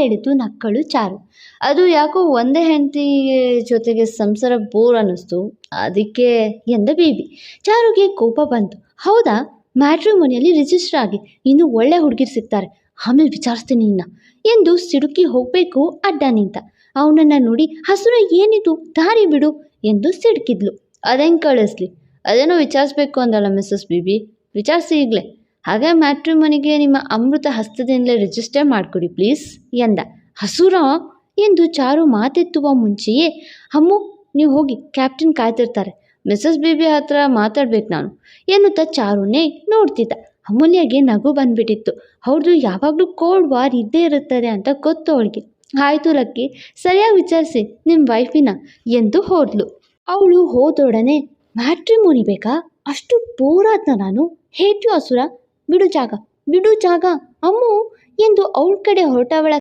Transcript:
ಎಳೆದು ನಕ್ಕಳು ಚಾರು. ಅದು ಯಾಕೋ ಒಂದೇ ಹೆಂಡತಿ ಜೊತೆಗೆ ಸಂಸಾರ ಬೋರ್ ಅನ್ನಿಸ್ತು. ಅದಕ್ಕೆ ಎಂದ ಬೀಬಿ ಚಾರುಗೆ ಕೋಪ ಬಂತು. ಹೌದಾ? ಮ್ಯಾಟ್ರಿಮೋನಿಯಲ್ಲಿ ರಿಜಿಸ್ಟರ್ ಆಗಿ. ಇನ್ನು ಒಳ್ಳೆ ಹುಡುಗಿರು ಸಿಗ್ತಾರೆ. ಆಮೇಲೆ ವಿಚಾರಿಸ್ತೀನಿ ಇನ್ನ. ಎಂದು ಸಿಡುಕಿ ಹೋಗಬೇಕು ಅಡ್ಡ ನಿಂತ. ಅವನನ್ನು ನೋಡಿ, ಹಸುರ, ಏನಿದು? ದಾರಿ ಬಿಡು ಎಂದು ಸಿಡುಕಿದ್ಲು. ಅದೇನು ಕಳಿಸ್ಲಿ? ಅದೇನೋ ವಿಚಾರಿಸ್ಬೇಕು ಅಂದಲ್ಲ ಮಿಸ್ಸಸ್ ಬಿಬಿ ವಿಚಾರಿಸಿ ಈಗಲೇ. ಹಾಗೆ ಮ್ಯಾಟ್ರಿಮನಿಗೆ ನಿಮ್ಮ ಅಮೃತ ಹಸ್ತದಿಂದಲೇ ರಿಜಿಸ್ಟರ್ ಮಾಡಿಕೊಡಿ ಪ್ಲೀಸ್ ಎಂದ. ಹಸುರ, ಎಂದು ಚಾರು ಮಾತೆತ್ತುವ ಮುಂಚೆಯೇ, ಅಮ್ಮು, ನೀವು ಹೋಗಿ ಕ್ಯಾಪ್ಟನ್ ಕಾಯ್ತಿರ್ತಾರೆ. ಮಿಸಸ್ ಬೇಬಿ ಹತ್ರ ಮಾತಾಡ್ಬೇಕು ನಾನು ಎನ್ನುತ್ತಾ ಚಾರುನೇ ನೋಡ್ತಿದ್ದ. ಅಮೂಲ್ಯಗೆ ನಗು ಬಂದ್ಬಿಟ್ಟಿತ್ತು. ಅವ್ರದ್ದು ಯಾವಾಗಲೂ ಕೋಲ್ಡ್ ವಾರ್ ಇದ್ದೇ ಇರುತ್ತದೆ ಅಂತ ಗೊತ್ತು ಅವಳಿಗೆ. ಆಯಿತು ಲಕ್ಕಿ, ಸರಿಯಾಗಿ ವಿಚಾರಿಸಿ ನಿಮ್ಮ ವೈಫಿನ ಎಂದು ಹೋದ್ಲು. ಅವಳು ಹೋದೊಡನೆ ಮ್ಯಾಟ್ರಿ ಬೇಕಾ? ಅಷ್ಟು ಬೋರಾದ್ನ ನಾನು? ಹೇಟ್ಯು ಅಸುರ ಬಿಡು ಜಾಗ ಬಿಡು ಜಾಗ. ಅಮ್ಮು ಎಂದು ಅವಳ ಕಡೆ ಹೊರಟವಳ